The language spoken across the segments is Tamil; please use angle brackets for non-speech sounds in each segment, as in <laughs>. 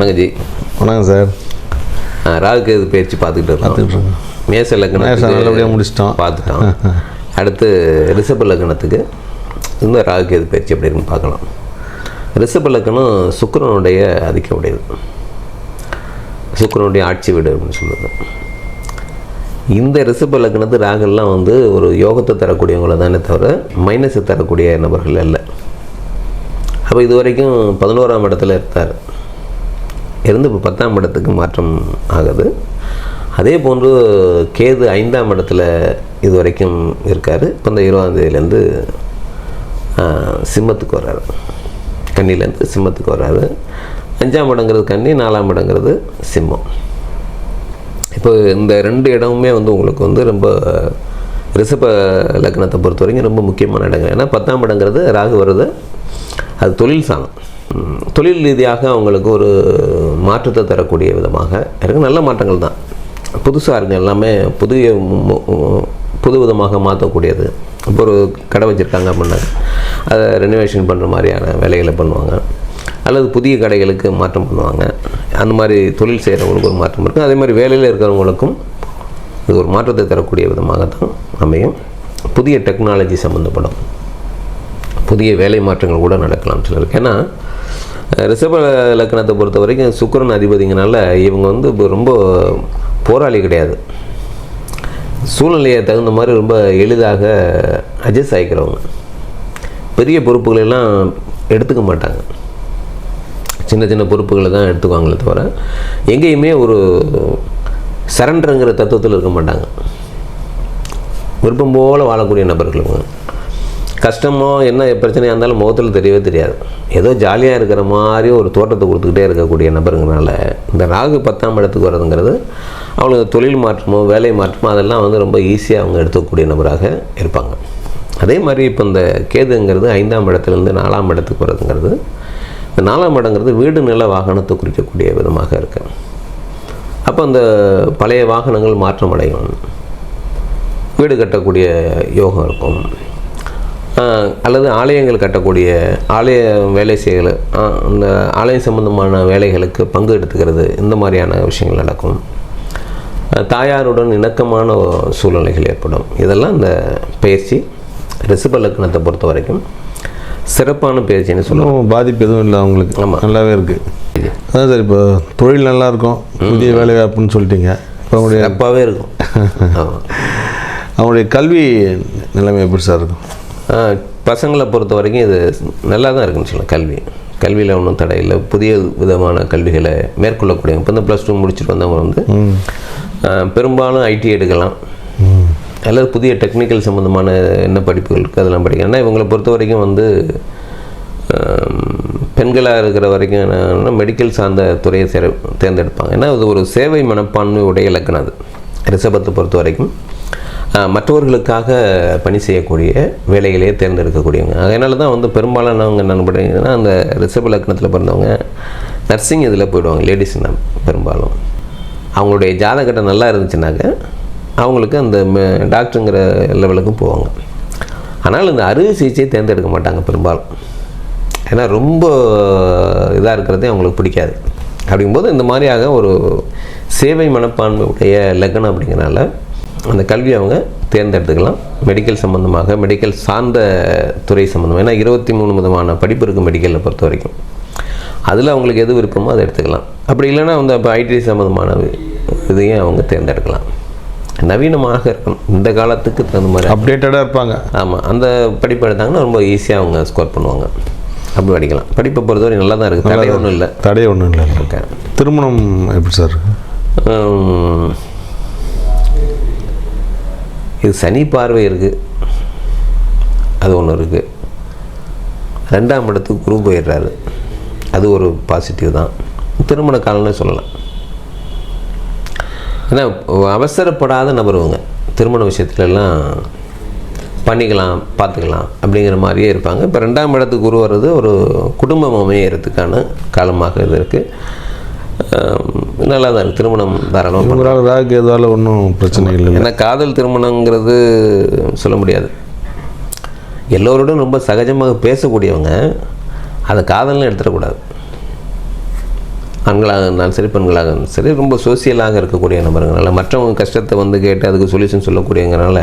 வணக்கம் ஜி. வணக்கம் சார். ராகு கேது பயிற்சி பார்த்துக்கிட்டு இருக்கோம். மேச லக்னத்துக்கு நல்லபடியாக முடிச்சிட்டோம். பார்த்துட்டோம். அடுத்து ரிஷப லக்னத்துக்கு இந்த ராகு கேது பயிற்சி எப்படி இருக்குன்னு பார்க்கலாம். ரிஷப லக்னம் சுக்கிரனுடைய அதிக்க உடையது. சுக்கிரனுடைய ஆட்சி வீடு அப்படின்னு சொல்லுது இந்த ரிஷப லக்னத்து ராகெல்லாம் வந்து ஒரு யோகத்தை தரக்கூடியவங்கள தானே தவிர மைனஸை தரக்கூடிய நபர்கள் அல்ல. அப்போ இது வரைக்கும் பதினோராம் இடத்துல இருந்தார் இருந்து இப்போ பத்தாம் இடத்துக்கு மாற்றம் ஆகுது. அதே போன்று கேது ஐந்தாம் இடத்துல இது வரைக்கும் இருக்கார். இப்போ இந்த இருபதாம் தேதியிலேருந்து சிம்மத்துக்கு வர்றாரு. கன்னிலேருந்து சிம்மத்துக்கு வர்றாரு. அஞ்சாம் இடங்கிறது கன்னி நாலாம் இடங்கிறது சிம்மம். இப்போ இந்த ரெண்டு இடமுமே வந்து உங்களுக்கு வந்து ரொம்ப ரிஷப லக்னத்தை பொறுத்த வரைக்கும் ரொம்ப முக்கியமான இடங்கள். ஏன்னா பத்தாம் இடங்கிறது ராகு வருது. அது தொழில் சாணம் தொழில் ரீதியாக அவங்களுக்கு ஒரு மாற்றத்தை தரக்கூடிய விதமாக எனக்கு நல்ல மாற்றங்கள் தான். புதுசாக இருக்குது எல்லாமே புதிய புது விதமாக மாற்றக்கூடியது. இப்போ ஒரு கடை வச்சுருக்காங்க அப்படின்னா அதை ரெனோவேஷன் பண்ணுற மாதிரியான வேலைகளை பண்ணுவாங்க. அல்லது புதிய கடைகளுக்கு மாற்றம் பண்ணுவாங்க. அந்த மாதிரி தொழில் செய்கிறவங்களுக்கு ஒரு மாற்றம் இருக்கும் அதே மாதிரி வேலையில் இருக்கிறவங்களுக்கும் இது ஒரு மாற்றத்தை தரக்கூடிய விதமாக தான் அமையும். புதிய டெக்னாலஜி சம்மந்தப்படும் புதிய வேலை மாற்றங்கள் கூட நடக்கலாம் சிலருக்கு. ஏன்னா ரிஷப லக்னத்தை பொறுத்த வரைக்கும் சுக்கரன் அதிபதிங்கனால இவங்க வந்து இப்போ ரொம்ப போராளி கிடையாது. சூழ்நிலையை தகுந்த மாதிரி ரொம்ப எளிதாக அட்ஜஸ்ட் ஆகிக்கிறவங்க பெரிய பொறுப்புகளெல்லாம் எடுத்துக்க மாட்டாங்க. சின்ன சின்ன பொறுப்புகளை தான் எடுத்துக்குவாங்களே தவிர எங்கேயுமே ஒரு சரண்டருங்கிற தத்துவத்தில் இருக்க மாட்டாங்க. விருப்பம் போல் வாழக்கூடிய நபர்கள் இவங்க. கஷ்டமோ என்ன பிரச்சனையாக இருந்தாலும் முகத்தில் தெரியவே தெரியாது. ஏதோ ஜாலியாக இருக்கிற மாதிரி ஒரு தோட்டத்தை கொடுத்துக்கிட்டே இருக்கக்கூடிய நபருங்கனால இந்த ராகு பத்தாம் இடத்துக்கு வர்றதுங்கிறது அவங்களுக்கு தொழில் மாற்றமோ வேலை மாற்றமோ அதெல்லாம் வந்து ரொம்ப ஈஸியாக அவங்க எடுத்துக்கக்கூடிய நபராக இருப்பாங்க. அதே மாதிரி இப்போ இந்த கேதுங்கிறது ஐந்தாம் இடத்துலேருந்து நாலாம் இடத்துக்கு வர்றதுங்கிறது இந்த நாலாம் இடங்கிறது வீடு நில வாகனத்தை குறிக்கக்கூடிய விதமாக இருக்கு. அப்போ அந்த பழைய வாகனங்கள் மாற்றம் அடையும் வீடு கட்டக்கூடிய யோகம் இருக்கும். அல்லது ஆலயங்கள் கட்டக்கூடிய ஆலய வேலை ஆஹ் அந்த ஆலயம் சம்பந்தமான வேலைகளுக்கு பங்கு எடுத்துக்கிறது இந்த மாதிரியான விஷயங்கள் நடக்கும். தாயாருடன் இணக்கமான சூழ்நிலைகள் ஏற்படும். இதெல்லாம் இந்த பயிற்சி ரிஷப லக்னத்தை பொறுத்த வரைக்கும் சிறப்பான பயிற்சின்னு சொல்லுவோம் பாதிப்பு எதுவும் இல்லை அவங்களுக்கு. ஆமா. நல்லாவே இருக்குது அதான் சார் இப்போ தொழில் நல்லா இருக்கும் புதிய வேலை வாய்ப்புன்னு சொல்லிட்டீங்க. இப்போ அவங்களுடைய சிறப்பாகவே இருக்கும். <laughs> ஆமாம் அவங்களுடைய கல்வி நிலைமை எப்படி சார் இருக்கும்? பசங்களை பொறுத்த வரைக்கும் இது நல்லா தான் இருக்குன்னு சொல்லலாம் கல்வி. கல்வியில் ஒன்றும் தடை இல்லை. புதிய விதமான கல்விகளை மேற்கொள்ளக்கூடிய இப்போ இந்த ப்ளஸ் டூ முடிச்சுட்டு வந்தவங்க வந்து பெரும்பாலும் ஐடி எடுக்கலாம். அல்லது புதிய டெக்னிக்கல் சம்மந்தமான என்ன படிப்புகள் இருக்குது அதெல்லாம் படிக்கலாம். ஏன்னா இவங்களை பொறுத்த வரைக்கும் வந்து பெண்களாக இருக்கிற வரைக்கும் மெடிக்கல் சார்ந்த துறையை சேர தேர்ந்தெடுப்பாங்க. ஏன்னா அது ஒரு சேவை மனப்பான்மை உடைய இலக்கணம் அது. ரிஷபத்தை பொறுத்த வரைக்கும். மற்றவர்களுக்காக பணி செய்யக்கூடிய வேலைகளையே தேர்ந்தெடுக்கக்கூடியவங்க. அதனால தான் வந்து பெரும்பாலானவங்க என்ன பண்ணுறீங்கன்னா அந்த ரிசர்வ் லக்னத்தில் பிறந்தவங்க நர்சிங் இதில் போயிடுவாங்க லேடிஸ் பெரும்பாலும். அவங்களுடைய ஜாதகட்டம் நல்லா இருந்துச்சுனாக்க அவங்களுக்கு அந்த டாக்டருங்கிற லெவலுக்கும் போவாங்க. ஆனால் இந்த அறுவை சிகிச்சையை தேர்ந்தெடுக்க மாட்டாங்க பெரும்பாலும். ஏன்னா ரொம்ப இதாக இருக்கிறதே அவங்களுக்கு பிடிக்காது. அப்படிங்கும்போது இந்த மாதிரியாக ஒரு சேவை மனப்பான்மை உடைய லக்னம் அப்படிங்கிறனால அந்த கல்வி அவங்க தேர்ந்தெடுத்துக்கலாம். மெடிக்கல் சம்மந்தமாக மெடிக்கல் சார்ந்த துறை சம்மந்தமாக ஏன்னா இருபத்தி மூணு விதமான படிப்பு இருக்குது மெடிக்கலில் பொறுத்த வரைக்கும். அதில் அவங்களுக்கு எது விருப்பமோ அதை எடுத்துக்கலாம். அப்படி இல்லைன்னா வந்து இப்போ ஐடி சம்மந்தமான இதையும் அவங்க தேர்ந்தெடுக்கலாம். நவீனமாக இருக்கணும். இந்த காலத்துக்கு தகுந்த மாதிரி அப்டேட்டடாக இருப்பாங்க. ஆமாம் அந்த படிப்பு எடுத்தாங்கன்னா ரொம்ப ஈஸியாக அவங்க ஸ்கோர் பண்ணுவாங்க. அப்படி படிக்கலாம். படிப்பை பொறுத்தவரை நல்லா தான் இருக்குது தடை ஒன்றும் இல்லை. தடை ஒன்றும் இல்லை. ஓகே. திருமணம் எப்படி சார் இது சனி பார்வை இருக்குது அது ஒன்று இருக்குது ரெண்டாம் இடத்துக்கு குரு போயிடுறாரு. அது ஒரு பாசிட்டிவ் தான். திருமண காலம்னு சொல்லலாம். ஏன்னா அவசரப்படாத நபருவங்க திருமண விஷயத்துலலாம் பண்ணிக்கலாம் பார்த்துக்கலாம் அப்படிங்கிற மாதிரியே இருப்பாங்க. இப்போ ரெண்டாம் இடத்துக்கு குரு வர்றது ஒரு குடும்பம் அமையறதுக்கான காலமாக இது இருக்குது நல்லா தான் இருக்குது திருமணம் தாராளமாக. இவங்களால் ராகு ஒன்றும் பிரச்சனை இல்லை ஏன்னா காதல் திருமணங்கிறது சொல்ல முடியாது. எல்லோரோடும் ரொம்ப சகஜமாக பேசக்கூடியவங்க அதை காதல்னு எடுத்துடக்கூடாது. ஆண்களாக இருந்தாலும் சரி பெண்களாக இருந்தாலும் சரி ரொம்ப சோசியலாக இருக்கக்கூடிய நபருங்கனால மற்றவங்க கஷ்டத்தை வந்து கேட்டு அதுக்கு சொல்யூஷன் சொல்லக்கூடியங்கிறனால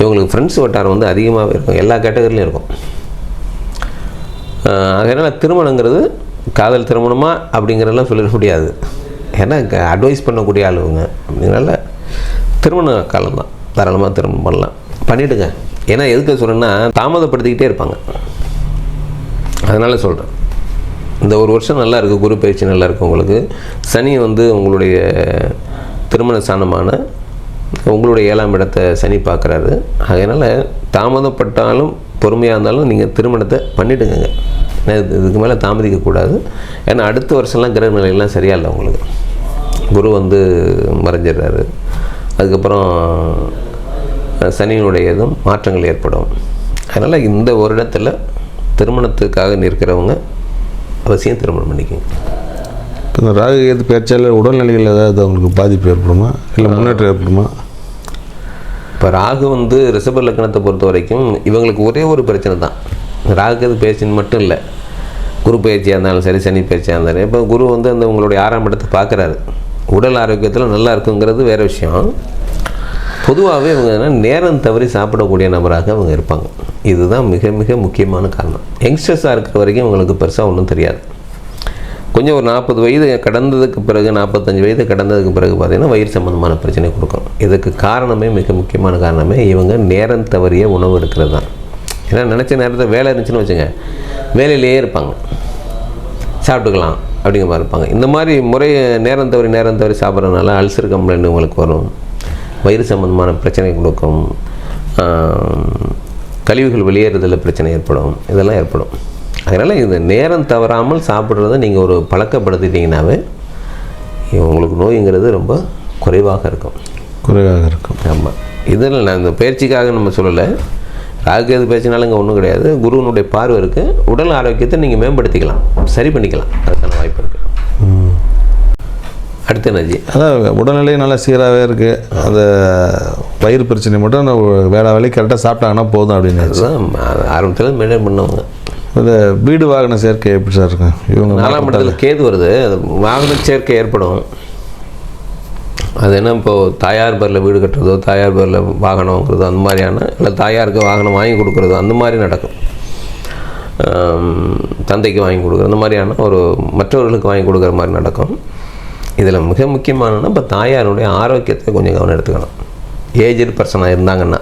இவங்களுக்கு ஃப்ரெண்ட்ஸ் வட்டாரம் வந்து அதிகமாகவே இருக்கும். எல்லா கேட்டகரிலையும் இருக்கும். அதனால் திருமணங்கிறது காதல் திருமணமா அப்படிங்கிறதெல்லாம் சொல்லிட முடியாது. ஏன்னா அட்வைஸ் பண்ணக்கூடிய ஆளுங்க. அப்படிங்கிறனால திருமண காலம்தான் தாராளமாக திருமணம் பண்ணலாம். பண்ணிவிடுங்க ஏன்னா எதுக்கு சொல்கிறேன்னா தாமதப்படுத்திக்கிட்டே இருப்பாங்க. அதனால் சொல்கிறேன் இந்த ஒரு வருஷம் நல்லா இருக்குது குரு பயிற்சி நல்லா இருக்குது உங்களுக்கு. சனி வந்து உங்களுடைய திருமண ஸ்தானமான உங்களுடைய ஏழாம் இடத்தை சனி பார்க்குறாரு. அதனால் தாமதப்பட்டாலும் பொறுமையாக இருந்தாலும் நீங்கள் திருமணத்தை பண்ணிவிடுங்க இதுக்கு மேலே தாமதிக்கக்கூடாது ஏன்னா அடுத்த வருஷம்லாம் கிரக நிலையெல்லாம் சரியா இல்லை உங்களுக்கு குரு வந்து மறைஞ்சிடுறாரு. அதுக்கப்புறம் சனியினுடையதும் மாற்றங்கள் ஏற்படும். அதனால் இந்த ஒரு இடத்துல திருமணத்துக்காக நிற்கிறவங்க அவசியம் திருமணம் பண்ணிக்கோங்க. இப்போ இந்த ராகு கேது பேச்சால் உடல்நிலையில் ஏதாவது அவங்களுக்கு பாதிப்பு ஏற்படுமா? இல்லை முன்னேற்றம் ஏற்படுமா? இப்போ ராகு வந்து ரிஷப லக்னத்தை பொறுத்த வரைக்கும் இவங்களுக்கு ஒரே ஒரு பிரச்சனை தான். ராகுக்கு பேச்சின்னு மட்டும் இல்லை. குரு பயிற்சியாக இருந்தாலும் சரி சனி பயிற்சியாக இருந்தாலும் இப்போ குரு வந்து அந்த உங்களுடைய ஆறாம் இடத்தை பார்க்குறாரு. உடல் ஆரோக்கியத்தில் நல்லா இருக்குங்கிறது வேறு விஷயம். பொதுவாகவே இவங்க என்ன நேரம் தவறி சாப்பிடக்கூடிய நபராக அவங்க இருப்பாங்க. இதுதான் மிக மிக முக்கியமான காரணம். யங்ஸ்டர்ஸாக இருக்கிற வரைக்கும் இவங்களுக்கு பெருசாக ஒன்றும் தெரியாது. கொஞ்சம் ஒரு நாற்பது வயது கடந்ததுக்கு பிறகு நாற்பத்தஞ்சு வயது கடந்ததுக்கு பிறகு பார்த்திங்கன்னா வயிறு சம்மந்தமான பிரச்சனை கொடுக்கும். இதுக்கு காரணமே மிக முக்கியமான காரணமே இவங்க நேரம் தவறிய உணவு எடுக்கிறது தான். ஏன்னா நினச்ச நேரத்தில் வேலை இருந்துச்சுன்னு வச்சுங்க வேலையிலேயே இருப்பாங்க. சாப்பிட்டுக்கலாம் அப்படிங்கிற மாதிரி இருப்பாங்க. இந்த மாதிரி முறை நேரம் தவறி நேரம் தவறி சாப்பிட்றதுனால அல்சர் கம்ப்ளைண்ட் உங்களுக்கு வரும். வயிறு சம்மந்தமான பிரச்சனை கொடுக்கும். கழிவுகள் வெளியேறதில் பிரச்சனை ஏற்படும். இதெல்லாம் ஏற்படும். அதனால் இந்த நேரம் தவறாமல் சாப்பிட்றத நீங்கள் ஒரு பழக்கப்படுத்திட்டீங்கன்னாவே உங்களுக்கு நோய்ங்கிறது ரொம்ப குறைவாக இருக்கும். குறைவாக இருக்கும். ஆமாம் இதில் நான் இந்த பயிற்சிக்காக நம்ம சொல்லலை. ராகுகேது பயிற்சினால இங்கே ஒன்றும் கிடையாது. குருவனுடைய பார்வை இருக்குது உடல் ஆரோக்கியத்தை நீங்கள் மேம்படுத்திக்கலாம். சரி பண்ணிக்கலாம். அதுக்கான வாய்ப்பு இருக்குது அடுத்து என்னஜி அதான் உடல்நிலை நல்லா சீராகவே இருக்குது அந்த வயிறு பிரச்சனை மட்டும் வேலை வேலைக்கு கரெக்டாக சாப்பிட்டாங்கன்னா போதும் அப்படின்னு. ஆரம்பத்தில் மெயின்டைன் பண்ணவங்க. இந்த வீடு வாகன சேர்க்கை எப்படி சார் இருக்கும் இவங்க நாலாம் இடத்துல கேது வருது. அது வாகன சேர்க்கை ஏற்படும். அது என்ன இப்போது தாயார் பேரில் வீடு கட்டுறதோ தாயார் பேரில் வாகனம் வாங்குறதோ அந்த மாதிரியான இல்லை தாயாருக்கு வாகனம் வாங்கி கொடுக்குறதோ அந்த மாதிரி நடக்கும். தந்தைக்கு வாங்கி கொடுக்குற அந்த மாதிரியான ஒரு மற்றவர்களுக்கு வாங்கி கொடுக்குற மாதிரி நடக்கும். இதில் மிக முக்கியமானன்னா இப்போ தாயாருடைய ஆரோக்கியத்தை கொஞ்சம் கவனம் எடுத்துக்கணும். ஏஜ்டு பர்சனாக இருந்தாங்கன்னா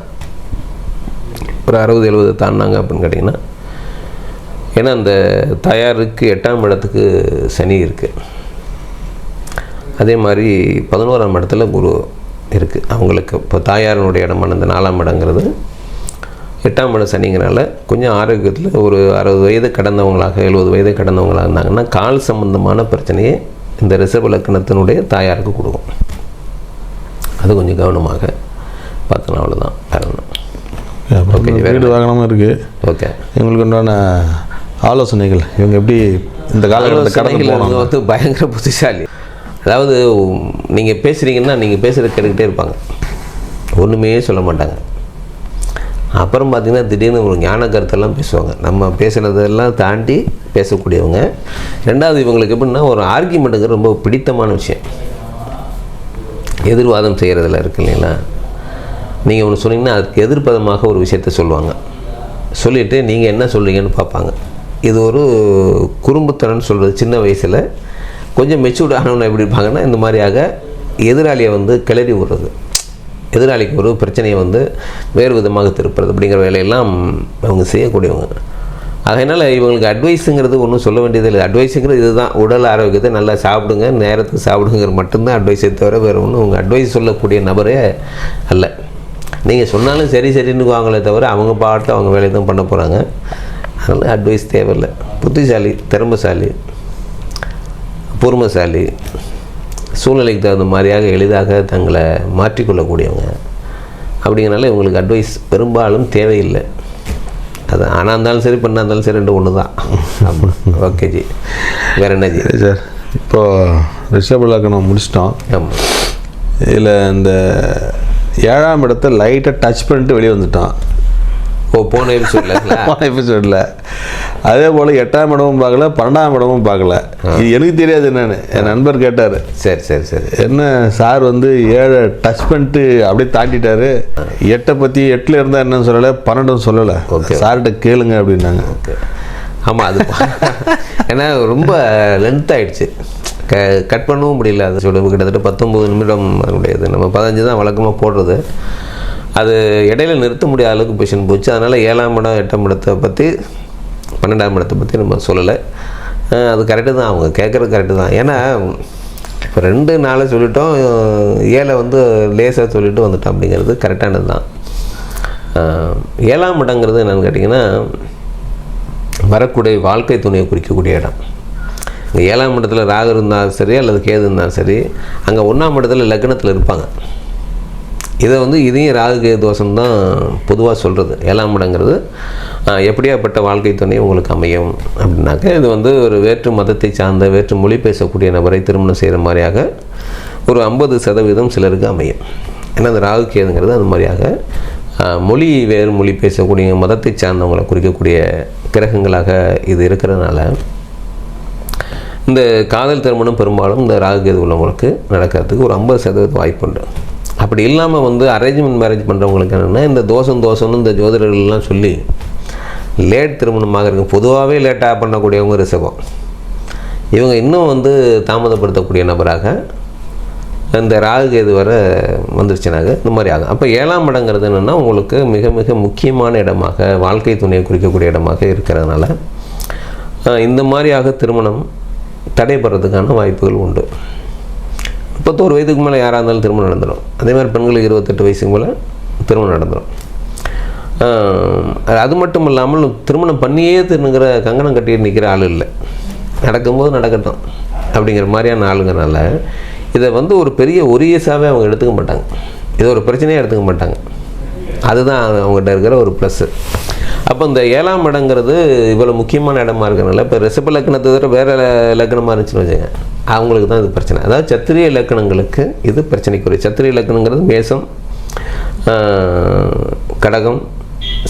ஒரு அறுபது எழுபது தாண்டினாங்க அப்படின்னு கேட்டிங்கன்னா ஏன்னா அந்த தாயாருக்கு எட்டாம் இடத்துக்கு சனி இருக்குது அதே மாதிரி பதினோராம் இடத்துல குரு இருக்குது அவங்களுக்கு இப்போ தாயாரினுடைய இடமான அந்த நாலாம் இடங்கிறது. எட்டாம் இடம் சனிங்கிறனால கொஞ்சம் ஆரோக்கியத்தில் ஒரு அறுபது வயது கடந்தவங்களாக எழுபது வயது கடந்தவங்களாக இருந்தாங்கன்னா கால் சம்பந்தமான பிரச்சனையை இந்த ரிஷப லக்கணத்தினுடைய தாயாருக்கு கொடுக்கும். அது கொஞ்சம் கவனமாக பார்த்தோன்னா அவ்வளோதான் அப்புறம் வீடு வாகனமும் இருக்குது ஓகே இவங்களுக்கு உண்டான ஆலோசனைகள் இவங்க எப்படி இந்த காலகட்டத்தை கடந்து வந்து பயங்கர புத்திசாலி. அதாவது நீங்கள் பேசுகிறீங்கன்னா நீங்கள் பேசுகிறத கேட்டுக்கிட்டே இருப்பாங்க. ஒன்றுமே சொல்ல மாட்டாங்க. அப்புறம் பார்த்தீங்கன்னா திடீர்னு ஒரு ஞான கருத்தெல்லாம் பேசுவாங்க. நம்ம பேசுகிறதெல்லாம் தாண்டி பேசக்கூடியவங்க. ரெண்டாவது இவங்களுக்கு எப்படின்னா ஒரு ஆர்கியூமெண்ட்டுங்கிறது ரொம்ப பிடித்தமான விஷயம். எதிர்வாதம் செய்கிறதுல இருக்கு இல்லைங்களா? நீங்கள் ஒன்று சொன்னீங்கன்னா அதுக்கு எதிர்ப்பதமாக ஒரு விஷயத்த சொல்லுவாங்க. சொல்லிவிட்டு நீங்கள் என்ன சொல்கிறீங்கன்னு பார்ப்பாங்க. இது ஒரு குறும்புத்தனம்னு சொல்கிறது சின்ன வயசில் கொஞ்சம் மெச்சூர்ட் ஆனவங்க எப்படி இருப்பாங்கன்னா இந்த மாதிரியாக எதிராளியை வந்து கிளறி விடுறது. எதிராளிக்கு ஒரு பிரச்சனையை வந்து வேறு விதமாக திருப்புறது அப்படிங்கிற வேலையெல்லாம் அவங்க செய்யக்கூடியவங்க. அதனால் இவங்களுக்கு அட்வைஸுங்கிறது ஒன்றும் சொல்ல வேண்டியது இல்லை. அட்வைஸுங்கிறது இதுதான். உடல் ஆரோக்கியத்தை நல்லா சாப்பிடுங்க நேரத்துக்கு சாப்பிடுங்கிற மட்டும்தான் அட்வைஸை தவிர வேறு ஒன்றும் உங்கள் அட்வைஸ் சொல்லக்கூடிய நபரே அல்ல. நீங்கள் சொன்னாலும் சரி சரின்னு வாங்களே தவிர அவங்க பாட்டு அவங்க வேலையை தான் பண்ண போகிறாங்க அதனால் அட்வைஸ் தேவையில்லை. புத்திசாலி திறமைசாலி. பொறுமைசாலி சூழ்நிலைக்கு தகுந்த மாதிரியாக எளிதாக தங்களை மாற்றிக்கொள்ளக்கூடியவங்க. அப்படிங்கிறனால இவங்களுக்கு அட்வைஸ் பெரும்பாலும் தேவையில்லை. அது ஆனா இருந்தாலும் சரி பெண்ணாக இருந்தாலும் சரி ரெண்டு ஒன்று தான் ஆமாம் ஓகே ஜி. வேறு என்ன ஜி? சரி சார். இப்போ ரிஷப லக்னம் முடிச்சிட்டோம். ஆமாம் இதில் இந்த ஏழாம் இடத்த லைட்டாக டச் பண்ணிட்டு வெளியே வந்துட்டோம். ஓ போன எபிசோடில் போன எபிசோடில் அதே போல் எட்டாம் இடமும் பார்க்கல பன்னெண்டாம் இடமும் பார்க்கல. இது எனக்கு தெரியாது என்னன்னு. என் நண்பர் கேட்டார். சரி சரி சரி. என்ன சார் வந்து ஏழை டச் பண்ணிட்டு அப்படியே தாண்டிட்டாரு. எட்டை பற்றி எட்டில் இருந்தால் என்னன்னு சொல்லலை பன்னெண்டும் சொல்லலை. Okay. சார்கிட்ட கேளுங்க அப்படின்னாங்க. ஓகே. ஆமாம் அது <laughs> ஏன்னா ரொம்ப லென்த் ஆயிடுச்சு. க கட் பண்ணவும் முடியல. அது சொல்ல கிட்டத்தட்ட பத்தொம்பது நிமிடம் உடையது நம்ம பதினஞ்சு தான் வழக்கமாக போடுறது. அது இடையில நிறுத்த முடியாத அளவுக்கு பொசிஷன் போச்சு. அதனால் ஏழாம் இடம் எட்டாம் இடத்தை பற்றி பன்னெண்டாம் இடத்தை பற்றி நம்ம சொல்லலை. அது கரெக்டு தான். அவங்க கேட்குறது கரெக்டு தான். ஏன்னா இப்போ ரெண்டு நாளை சொல்லிட்டோம். ஏழை வந்து லேசாக சொல்லிட்டு வந்துட்டோம் அப்படிங்கிறது கரெக்டானது தான். ஏழாம் இடங்கிறது என்னென்னு கேட்டிங்கன்னா வரக்கூடிய வாழ்க்கை துணையை குறிக்கக்கூடிய இடம். இங்கே ஏழாம் இடத்துல ராகு இருந்தாலும் சரி அல்லது கேது இருந்தாலும் சரி அங்கே ஒன்றாம் இடத்துல லக்னத்தில் இருப்பாங்க. இதை வந்து இதையும் ராகு கேது தோஷம் தான் பொதுவாக சொல்கிறது ஏழாம் இடங்கிறது எப்படியாப்பட்ட வாழ்க்கை துணை உங்களுக்கு அமையும் அப்படின்னாக்க இது வந்து ஒரு வேற்று மதத்தை சார்ந்த வேற்று மொழி பேசக்கூடிய நபரை திருமணம் செய்கிற மாதிரியாக ஒரு ஐம்பது சதவீதம் சிலருக்கு அமையும். ஏன்னா அந்த ராகு கேதுங்கிறது அது மாதிரியாக மொழி வேறு மொழி பேசக்கூடிய மதத்தை சார்ந்தவங்களை குறிக்கக்கூடிய கிரகங்களாக இது இருக்கிறதுனால இந்த காதல் திருமணம் பெரும்பாலும் இந்த ராகு கேது உள்ளவங்களுக்கு நடக்கிறதுக்கு ஒரு ஐம்பது சதவீத வாய்ப்புண்டு அப்படி இல்லாமல் வந்து அரேஞ்ச்மெண்ட் மேரேஜ் பண்ணுறவங்களுக்கு என்னென்னா இந்த தோஷம் தோஷம்னு இந்த ஜோதிடர்கள்லாம் சொல்லி லேட் திருமணமாக இருக்கும். பொதுவாகவே லேட்டாக பண்ணக்கூடியவங்க ரிஷபம். இவங்க இன்னும் வந்து தாமதப்படுத்தக்கூடிய நபராக இந்த ராகுகேது வர வந்துருச்சுனாக இந்த மாதிரி ஆகும். அப்போ ஏழாம் இடங்கிறது என்னென்னா உங்களுக்கு மிக மிக முக்கியமான இடமாக வாழ்க்கை துணையை குறிக்கக்கூடிய இடமாக இருக்கிறதுனால இந்த மாதிரியாக திருமணம் தடைபடுறதுக்கான வாய்ப்புகள் உண்டு. முப்பத்தோரு வயதுக்கு மேலே யாராக இருந்தாலும் திருமணம் நடந்துடும் அதே மாதிரி பெண்களுக்கு இருபத்தெட்டு வயசுக்கு மேலே திருமணம் நடந்துடும் அது மட்டும் இல்லாமல் திருமணம் பண்ணியே திருணுங்கிற கங்கணம் கட்டிட்டு நிற்கிற ஆள் இல்லை. நடக்கும்போது நடக்கட்டும் அப்படிங்கிற மாதிரியான ஆளுங்கனால இதை வந்து ஒரு பெரிய ஒரியஸாகவே அவங்க எடுத்துக்க மாட்டாங்க. இதை ஒரு பிரச்சனையாக எடுத்துக்க மாட்டாங்க. அதுதான் அவங்ககிட்ட இருக்கிற ஒரு ப்ளஸ்ஸு அப்போ இந்த ஏழாம் இடங்கிறது இவ்வளோ முக்கியமான இடமா இருக்கிறனால இப்போ ரிஷப லக்கணத்தை தவிர வேறு லக்னமாக இருந்துச்சுன்னு வச்சுங்க அவங்களுக்கு தான் இது பிரச்சனை. அதாவது சத்திரிய இலக்கணங்களுக்கு இது பிரச்சனைக்குரிய. சத்திரிய இலக்கணங்கிறது மேசம் கடகம்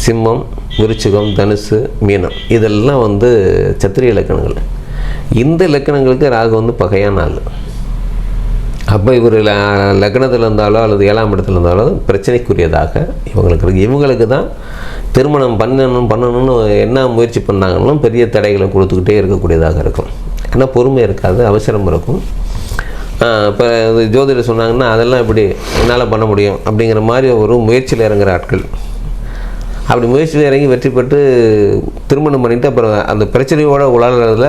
சிம்மம் விருச்சிகம் தனுசு மீனம். இதெல்லாம் வந்து சத்திரிய இலக்கணங்கள். இந்த இலக்கணங்களுக்கு ராகு வந்து பகையான ஆள். அப்போ இவர் லக்னத்தில் இருந்தாலோ அல்லது ஏழாம் இடத்துல இருந்தாலோ பிரச்சனைக்குரியதாக இவங்களுக்கு இருக்குது இவங்களுக்கு தான் திருமணம் பண்ணணும் பண்ணணும்னு என்ன முயற்சி பண்ணாங்கன்னு பெரிய தடைகளை கொடுத்துக்கிட்டே இருக்கக்கூடியதாக இருக்கும். ஏன்னா பொறுமை இருக்காது அவசரம் இருக்கும். இப்போ ஜோதிடர் சொன்னாங்கன்னா அதெல்லாம் இப்படி என்னால் பண்ண முடியும் அப்படிங்கிற மாதிரி ஒரு முயற்சியில் இறங்குற ஆட்கள். அப்படி முயற்சியில் இறங்கி வெற்றி பெற்று திருமணம் பண்ணிட்டு அப்புறம் அந்த பிரச்சனையோட உலாடுறதுல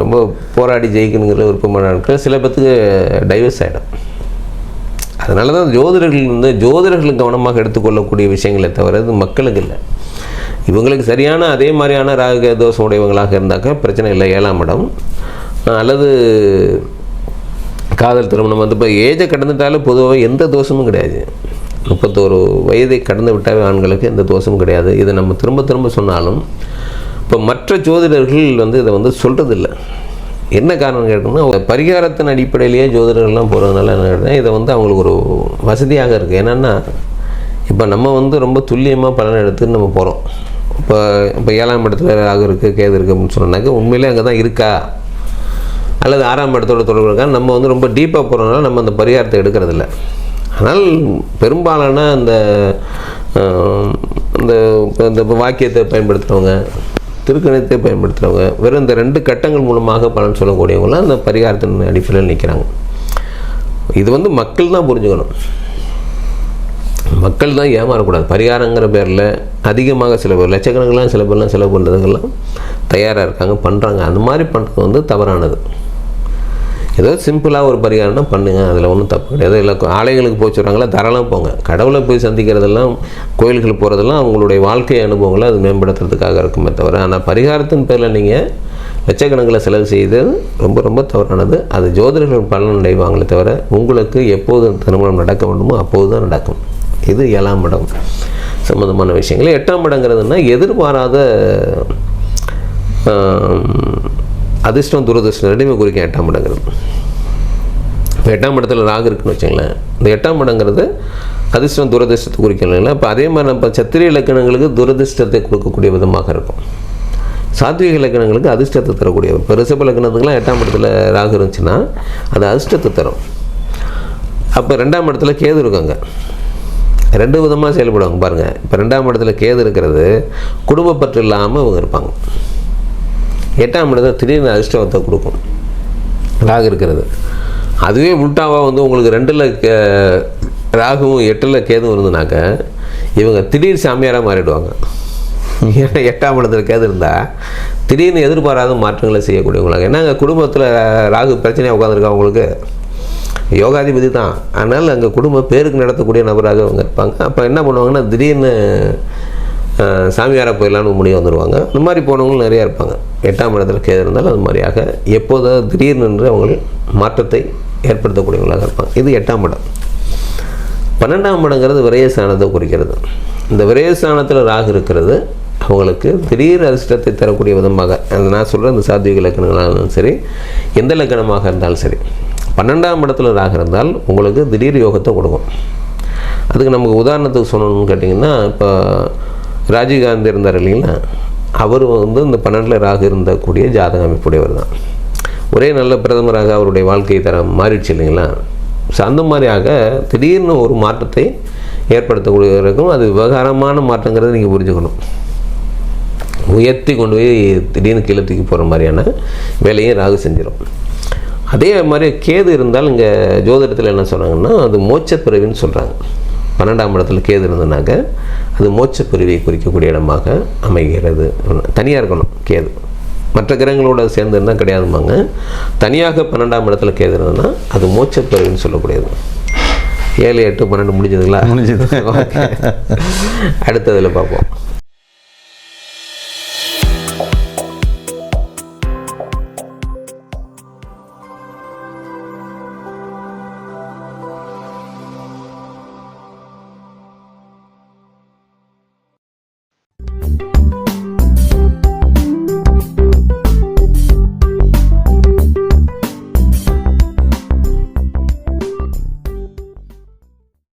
ரொம்ப போராடி ஜெயிக்கணுங்கிற விருப்பமான ஆட்கள் சில பேத்துக்கு டைவர்ஸ் ஆகிடும் அதனால தான் ஜோதிடர்கள் வந்து ஜோதிடர்கள் கவனமாக எடுத்துக்கொள்ளக்கூடிய விஷயங்களை தவிர இது மக்களுக்கு இல்லை. இவங்களுக்கு சரியான அதே மாதிரியான ராக தோஷம் உடையவங்களாக இருந்தாக்கா பிரச்சனை இல்லை ஏழாம் இடம். அல்லது காதல் திருமணம் வந்து இப்போ ஏஜை கடந்துட்டாலும் பொதுவாக எந்த தோஷமும் கிடையாது. முப்பத்தோரு வயதை கடந்து விட்டாவே ஆண்களுக்கு எந்த தோஷமும் கிடையாது. இதை நம்ம திரும்ப திரும்ப சொன்னாலும் இப்போ மற்ற ஜோதிடர்கள் வந்து இதை வந்து சொல்கிறதில்ல என்ன காரணம் கேட்டோம்னா பரிகாரத்தின் அடிப்படையிலேயே ஜோதிடர்கள்லாம் போகிறதுனால என்ன கேட்டா, இதை வந்து அவங்களுக்கு ஒரு வசதியாக இருக்குது என்னென்னா இப்போ நம்ம வந்து ரொம்ப துல்லியமாக பலன் எடுத்து நம்ம போகிறோம் இப்போ இப்போ ஏழாம் இடத்துல ராகு இருக்குது கேது இருக்குது அப்படின்னு சொன்னாக்க உண்மையிலே அங்கே தான் இருக்கா? அல்லது ஆறாம் இடத்தோட தொடர்பு இருக்கா? நம்ம வந்து ரொம்ப டீப்பாக போகிறதுனால நம்ம அந்த பரிகாரத்தை எடுக்கிறதில்ல. ஆனால் பெரும்பாலான அந்த இந்த இந்த வாக்கியத்தை பயன்படுத்துகிறவங்க திருக்கணத்தை பயன்படுத்துகிறவங்க வெறும் இந்த ரெண்டு கட்டங்கள் மூலமாக பலன் சொல்லக்கூடியவங்களாம் அந்த பரிகாரத்தின் அடிப்படையில் நிற்கிறாங்க இது வந்து மக்கள் தான் புரிஞ்சுக்கணும். மக்கள் தான் ஏமாறக்கூடாது. பரிகாரங்கிற பேரில் அதிகமாக சில பேர் லட்சக்கணக்கெலாம் சில பேர்லாம் செலவு பண்ணுறதுக்கெல்லாம் தயாராக இருக்காங்க பண்ணுறாங்க அந்த மாதிரி பண்ணுறது வந்து தவறானது. ஏதோ சிம்பிளாக ஒரு பரிகாரம்னா பண்ணுங்க. அதில் ஒன்றும் தப்பு கிடையாது. இல்லை ஆலயங்களுக்கு போய் சொல்கிறாங்களா தாராளம் போங்க. கடவுளை போய் சந்திக்கிறதெல்லாம் கோயில்களுக்கு போகிறதெல்லாம் அவங்களுடைய வாழ்க்கை அனுபவங்களை அது மேம்படுத்துறதுக்காக இருக்குமே தவிர ஆனால் பரிகாரத்தின் பேரில் நீங்கள் லட்சக்கணக்கில் செலவு செய்தது ரொம்ப ரொம்ப தவறானது. அது ஜோதிடர்கள் பலன் அடைவாங்களே தவிர உங்களுக்கு எப்போது திருமணம் நடக்க வேண்டுமோ அப்போது தான் நடக்கும். இது ஏழாம் இடம். சம்மந்தமான விஷயங்கள். எட்டாம் இடங்கிறதுனா எதிர்பாராத அதிர்ஷ்டம் துரதிர்ஷ்டம் ரெண்டுமே குறிக்கும் எட்டாம் இடங்கிறது. இப்போ எட்டாம் இடத்துல ராகு இருக்குன்னு வச்சுங்களேன். இந்த எட்டாம் இடங்கிறது அதிர்ஷ்டம் துரதிர்ஷ்டத்தை குறிக்கல இப்போ அதே மாதிரி நம்ம சத்திரிய இலக்கணங்களுக்கு துரதிர்ஷ்டத்தை கொடுக்கக்கூடிய விதமாக இருக்கும். சாத்விக இலக்கணங்களுக்கு அதிர்ஷ்டத்தை தரக்கூடிய இப்போ ரிஷப இலக்கணத்துக்குலாம் எட்டாம் இடத்துல ராகு இருந்துச்சுன்னா அது அதிர்ஷ்டத்தை தரும். அப்போ ரெண்டாம் இடத்துல கேது இருக்காங்க ரெண்டு விதமாக செயல்படுவாங்க பாருங்கள் இப்போ ரெண்டாம் இடத்துல கேது இருக்கிறது குடும்பப்பற்று இல்லாமல் அவங்க இருப்பாங்க. எட்டாம் இடத்துல திடீர்னு அதிர்ஷ்டத்தை கொடுக்கும். ராகு இருக்கிறது. அதுவே உல்டாவாக வந்து உங்களுக்கு ரெண்டில் ராகுவும் எட்டில் கேதும் இருந்ததுனாக்க இவங்க திடீர் சாமியாராக மாறிடுவாங்க. ஏன்னா எட்டாம் இடத்துல கேது இருந்தால் திடீர்னு எதிர்பாராத மாற்றங்களை செய்யக்கூடியவங்களாங்க ஏன்னா அங்கே குடும்பத்தில் ராகு பிரச்சனையாக உட்காந்துருக்கா அவங்களுக்கு யோகாதிபதி தான். ஆனால் அங்கே குடும்ப பேருக்கு நடத்தக்கூடிய நபராக அவங்க இருப்பாங்க. அப்போ என்ன பண்ணுவாங்கன்னா திடீர்னு சாமியாராக போயிடலான்னு முடிவு வந்துடுவாங்க இந்த மாதிரி போனவங்களும் நிறையா இருப்பாங்க. எட்டாம் இடத்துல கேது இருந்தாலும் அது மாதிரியாக எப்போதாவது திடீர்னு என்று அவங்கள் மாற்றத்தை ஏற்படுத்தக்கூடியவங்களாக இருப்பாங்க. இது எட்டாம் இடம். பன்னெண்டாம் இடங்கிறது விரயஸ்தானத்தை குறிக்கிறது. இந்த விரயஸ்தானத்தில் ராகு இருக்கிறது. அவங்களுக்கு திடீர் அதிர்ஷ்டத்தை தரக்கூடிய விதமாக அந்த நான் சொல்கிற இந்த சாத்விக லக்கணங்களாக இருந்தாலும் சரி எந்த லக்கணமாக இருந்தாலும் சரி பன்னெண்டாம் இடத்துல ராகு இருந்தால் உங்களுக்கு திடீர் யோகத்தை கொடுக்கும். அதுக்கு நமக்கு உதாரணத்துக்கு சொல்லணும்னு கேட்டிங்கன்னா இப்போ ராஜீவ்காந்தி இருந்தார் இல்லைங்களா? அவர் வந்து இந்த பன்னெண்டில் ராகு இருந்தக்கூடிய ஜாதக அமைப்புடையவர் தான். ஒரே நல்ல பிரதமராக அவருடைய வாழ்க்கை தரம் மாறிடுச்சு இல்லைங்களா? ஸோ அந்த மாதிரியாக திடீர்னு ஒரு மாற்றத்தை ஏற்படுத்தக்கூடியவருக்கும் அது விவகாரமான மாற்றங்கிறத நீங்கள் புரிஞ்சுக்கணும். உயர்த்தி கொண்டு போய் திடீர்னு கீழே தூக்கி போகிற மாதிரியான வேலையும் ராகு செஞ்சிடும் அதே மாதிரி கேது இருந்தால் இங்கே ஜோதிடத்தில் என்ன சொல்கிறாங்கன்னா அது மோட்சப்பிறவின்னு சொல்கிறாங்க பன்னெண்டாம் இடத்துல கேது இருந்ததுனாக்க அது மோட்சப்பிறவியை குறிக்கக்கூடிய இடமாக அமைகிறது. தனியாக இருக்கணும் கேது. மற்ற கிரகங்களோட சேர்ந்து இருந்தால் கிடையாதுமாங்க தனியாக பன்னெண்டாம் இடத்துல கேது இருந்ததுன்னா அது மோட்சப்பிறவின்னு சொல்லக்கூடியது. ஏழு எட்டு பன்னெண்டு முடிஞ்சதுங்களா? முடிஞ்சது. <laughs> அடுத்ததில் பார்ப்போம்.